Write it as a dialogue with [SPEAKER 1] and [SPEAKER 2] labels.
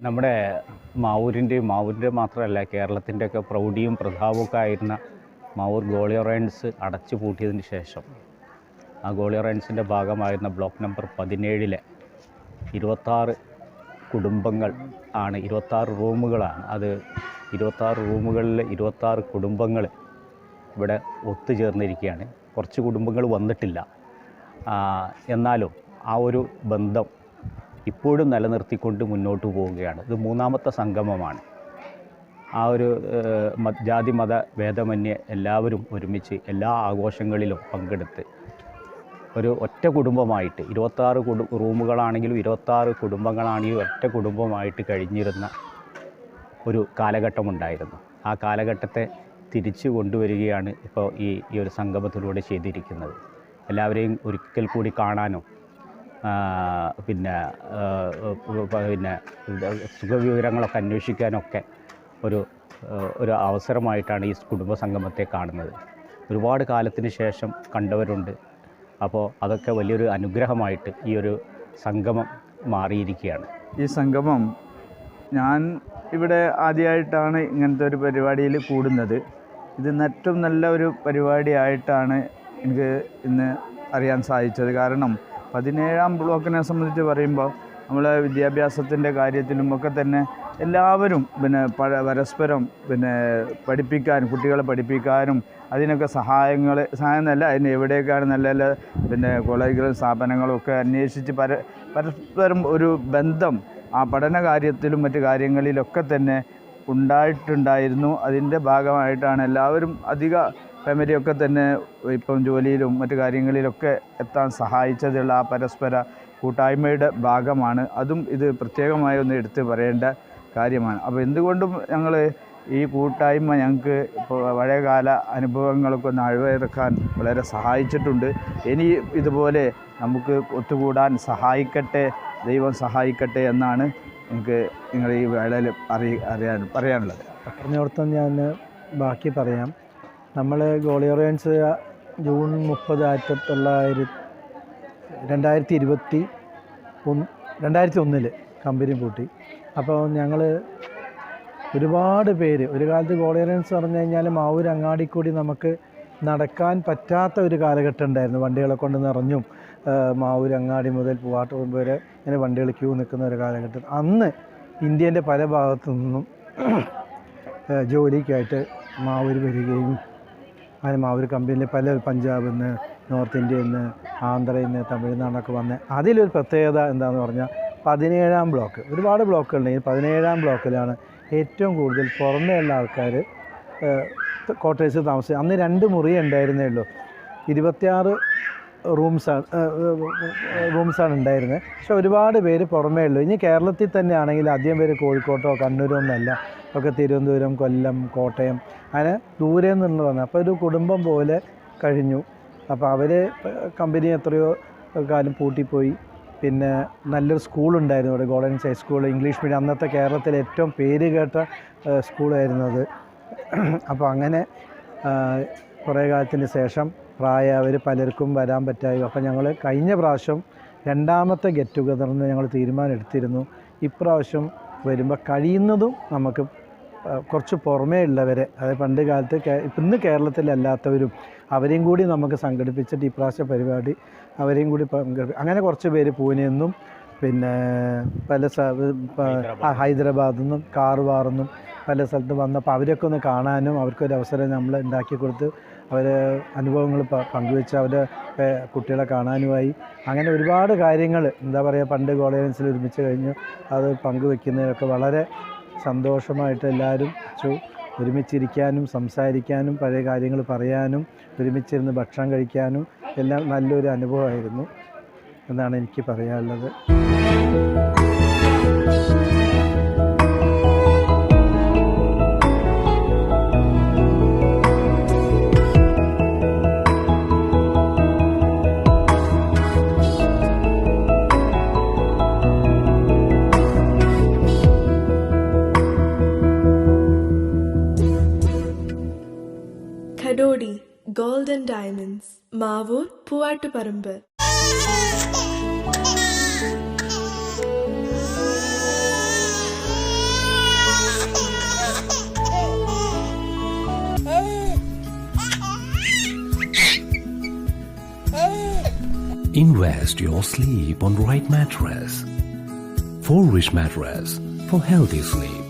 [SPEAKER 1] നമ്മുടെ മാവൂരിന്റെയും മാവൂരിന്റെ മാത്രമല്ല കേരളത്തിന്റെയൊക്കെ പ്രൗഢിയും പ്രതാപമൊക്കെ ആയിരുന്ന മാവൂർ ഗോളിയൊറൈൻസ് അടച്ചു പൂട്ടിയതിന് ശേഷം ആ ഗോളിയൊറൈൻസിന്റെ ഭാഗമായിരുന്ന ബ്ലോക്ക് നമ്പർ പതിനേഴിലെ ഇരുപത്താറ് കുടുംബങ്ങൾ ആണ് ഇരുപത്താറ് റൂമുകളാണ്. അത് ഇരുപത്താറ് റൂമുകളിൽ ഇരുപത്താറ് കുടുംബങ്ങൾ ഇവിടെ ഒത്തുചേർന്നിരിക്കുകയാണ് കുറച്ച് കുടുംബങ്ങൾ വന്നിട്ടില്ല. എന്നാലും ആ ഒരു ബന്ധം ഇപ്പോഴും നിലനിർത്തിക്കൊണ്ട് മുന്നോട്ട് പോവുകയാണ്. ഇത് മൂന്നാമത്തെ സംഗമമാണ്. ആ ഒരു ജാതി മത ഭേദമന്യേ എല്ലാവരും ഒരുമിച്ച് എല്ലാ ആഘോഷങ്ങളിലും പങ്കെടുത്ത് ഒരു ഒറ്റ കുടുംബമായിട്ട് ഇരുപത്താറ് കുടു റൂമുകളാണെങ്കിലും ഇരുപത്താറ് കുടുംബങ്ങളാണെങ്കിലും ഒറ്റ കുടുംബമായിട്ട് കഴിഞ്ഞിരുന്ന ഒരു കാലഘട്ടമുണ്ടായിരുന്നു. ആ കാലഘട്ടത്തെ തിരിച്ചു കൊണ്ടുവരികയാണ് ഇപ്പോൾ ഈ ഈ ഒരു സംഗമത്തിലൂടെ ചെയ്തിരിക്കുന്നത്. എല്ലാവരെയും ഒരിക്കൽ കൂടി കാണാനും പിന്നെ പിന്നെ സുഖവിവരങ്ങളൊക്കെ അന്വേഷിക്കാനൊക്കെ ഒരു ഒരു അവസരമായിട്ടാണ് ഈ കുടുംബസംഗമത്തെ കാണുന്നത്. ഒരുപാട് കാലത്തിന് ശേഷം കണ്ടവരുണ്ട്. അപ്പോൾ അതൊക്കെ വലിയൊരു അനുഗ്രഹമായിട്ട് ഈ ഒരു സംഗമം മാറിയിരിക്കുകയാണ്.
[SPEAKER 2] ഈ സംഗമം ഞാൻ ഇവിടെ ആദ്യമായിട്ടാണ് ഇങ്ങനത്തെ ഒരു പരിപാടിയിൽ കൂടുന്നത്. ഇത് ഏറ്റവും നല്ല ഒരു പരിപാടിയായിട്ടാണ് എനിക്ക് ഇന്ന് അറിയാൻ സാധിച്ചത്. കാരണം പതിനേഴാം ബ്ലോക്കിനെ സംബന്ധിച്ച് പറയുമ്പോൾ നമ്മളെ വിദ്യാഭ്യാസത്തിന്റെ കാര്യത്തിലും ഒക്കെ തന്നെ എല്ലാവരും പിന്നെ പരസ്പരം പിന്നെ പഠിപ്പിക്കാനും കുട്ടികളെ പഠിപ്പിക്കാനും അതിനൊക്കെ സഹായങ്ങൾ സഹായം എന്നല്ല അതിന് എവിടെയൊക്കെയാണ് നല്ല നല്ല പിന്നെ കോളേജുകളും സ്ഥാപനങ്ങളും ഒക്കെ അന്വേഷിച്ച് പര പരസ്പരം ഒരു ബന്ധം ആ പഠന കാര്യത്തിലും മറ്റു കാര്യങ്ങളിലൊക്കെ തന്നെ ഉണ്ടായിട്ടുണ്ടായിരുന്നു. അതിന്റെ ഭാഗമായിട്ടാണ് എല്ലാവരും അധിക ഫാമിലിയൊക്കെ തന്നെ ഇപ്പം ജോലിയിലും മറ്റു കാര്യങ്ങളിലൊക്കെ എത്താൻ സഹായിച്ചതുള്ള ആ പരസ്പര കൂട്ടായ്മയുടെ ഭാഗമാണ്. അതും ഇത് പ്രത്യേകമായി ഒന്ന് എടുത്തു പറയേണ്ട കാര്യമാണ്. അപ്പോൾ എന്തുകൊണ്ടും ഞങ്ങൾ ഈ കൂട്ടായ്മ ഞങ്ങൾക്ക് ഇപ്പോൾ പഴയകാല അനുഭവങ്ങളൊക്കെ ഒന്ന് അഴിവെടുക്കാൻ വളരെ സഹായിച്ചിട്ടുണ്ട്. ഇനി ഇതുപോലെ നമുക്ക് ഒത്തുകൂടാൻ സഹായിക്കട്ടെ ദൈവം സഹായിക്കട്ടെ എന്നാണ് എനിക്ക് നിങ്ങൾ ഈ വേളയിൽ അറി അറിയാൻ പറയാനുള്ളത്.
[SPEAKER 3] പറഞ്ഞോടത്തും ഞാൻ ബാക്കി പറയാം. നമ്മൾ ഗോളിയോറിയൻസ് ജൂൺ മുപ്പത് ആയിരത്തി തൊള്ളായിരത്തി രണ്ടായിരത്തി ഇരുപത്തി ഒന്ന് രണ്ടായിരത്തി ഒന്നിൽ കമ്പനി പൂട്ടി. അപ്പോൾ ഞങ്ങൾ ഒരുപാട് പേര് ഒരു കാലത്ത് ഗോളിയറിയൻസ് പറഞ്ഞു കഴിഞ്ഞാൽ മാവൂർ അങ്ങാടി കൂടി നമുക്ക് നടക്കാൻ പറ്റാത്ത ഒരു കാലഘട്ടം ഉണ്ടായിരുന്നു. വണ്ടികളെ കൊണ്ട് നിറഞ്ഞും മാവൂർ അങ്ങാടി മുതൽ പൂവാട്ട് വരെ ഇങ്ങനെ വണ്ടികൾ ക്യൂ നിൽക്കുന്ന ഒരു കാലഘട്ടം. അന്ന് ഇന്ത്യന്റെ പല ഭാഗത്തു നിന്നും ജോലിക്കായിട്ട് മാവൂർ വരികയും അങ്ങനെ മാവൂർ കമ്പനിയിൽ പല പഞ്ചാബിൽ നിന്ന് നോർത്ത് ഇന്ത്യയിൽ നിന്ന് ആന്ധ്രയിൽ നിന്ന് തമിഴ്നാടൊക്കെ വന്ന് അതിലൊരു പ്രത്യേകത എന്താണെന്ന് പറഞ്ഞാൽ പതിനേഴാം ബ്ലോക്ക്. ഒരുപാട് ബ്ലോക്കുകളുണ്ടെങ്കിൽ പതിനേഴാം ബ്ലോക്കിലാണ് ഏറ്റവും കൂടുതൽ പുറമേയുള്ള ആൾക്കാർ ക്വാർട്ടേഴ്സിൽ താമസിച്ചത്. അന്ന് രണ്ട് മുറി ഉണ്ടായിരുന്നേ ഉള്ളൂ ഇരുപത്തിയാറ് റൂംസാണ് റൂംസാണ് ഉണ്ടായിരുന്നത്. പക്ഷെ ഒരുപാട് പേര് പുറമേ ഉള്ളൂ ഇനി കേരളത്തിൽ തന്നെയാണെങ്കിൽ ആദ്യം പേര് കോഴിക്കോട്ടോ കണ്ണൂരോ ഒന്നല്ല ഒക്കെ തിരുവനന്തപുരം കൊല്ലം കോട്ടയം അങ്ങനെ ദൂരെ നിന്ന് വന്നു. അപ്പോൾ ഒരു കുടുംബം പോലെ കഴിഞ്ഞു. അപ്പോൾ അവർ കമ്പനി എത്രയോ കാലം പൂട്ടിപ്പോയി. പിന്നെ നല്ലൊരു സ്കൂളുണ്ടായിരുന്നു ഇവിടെ golden high school English medium. അന്നത്തെ കേരളത്തിലെ ഏറ്റവും പേര് കേട്ട സ്കൂളായിരുന്നു അത്. അപ്പോൾ അങ്ങനെ കുറേ കാലത്തിന് ശേഷം പ്രായവർ പലർക്കും വരാൻ പറ്റായി. അപ്പോൾ ഞങ്ങൾ കഴിഞ്ഞ പ്രാവശ്യം രണ്ടാമത്തെ ഗെറ്റ് ടുഗദറിന് ഞങ്ങൾ തീരുമാനം എടുത്തിരുന്നു. ഇപ്രാവശ്യം വരുമ്പോൾ കഴിയുന്നതും നമുക്ക് കുറച്ച് പുറമേ ഉള്ളവരെ അതായത് പണ്ട് കാലത്ത് ഇന്ന് കേരളത്തിലല്ലാത്തവരും അവരെയും കൂടി നമുക്ക് സംഘടിപ്പിച്ചിട്ട് ഇപ്രാവശ്യ പരിപാടി അവരെയും കൂടി പങ്കെടുപ്പ് അങ്ങനെ കുറച്ച് പേര് പൂനെയിൽ നിന്നും പിന്നെ പല ഹൈദരാബാദിൽ നിന്നും കാർവാറിൽ നിന്നും പല സ്ഥലത്ത് വന്നപ്പോൾ അവരൊക്കെ ഒന്ന് കാണാനും അവർക്കൊരു അവസരം നമ്മൾ ഉണ്ടാക്കി കൊടുത്ത് അവരെ അനുഭവങ്ങൾ പങ്കുവെച്ച് അവരെ കുട്ടികളെ കാണാനുമായി അങ്ങനെ ഒരുപാട് കാര്യങ്ങൾ എന്താ പറയുക പണ്ട് കോളേജിൽ ഒരുമിച്ച് കഴിഞ്ഞു അത് പങ്കുവെക്കുന്നതിനൊക്കെ വളരെ സന്തോഷമായിട്ട് എല്ലാവരും ഒരുമിച്ചിരിക്കാനും സംസാരിക്കാനും പഴയ കാര്യങ്ങൾ പറയാനും ഒരുമിച്ചിരുന്ന് ഭക്ഷണം കഴിക്കാനും എല്ലാം നല്ലൊരു അനുഭവമായിരുന്നു എന്നാണ് എനിക്ക് പറയാനുള്ളത്.
[SPEAKER 4] Dodi, gold and diamonds. Diamonds Puatu Poovattuparamba
[SPEAKER 5] Invest your sleep on right mattress. Four Rich Mattress for healthy sleep.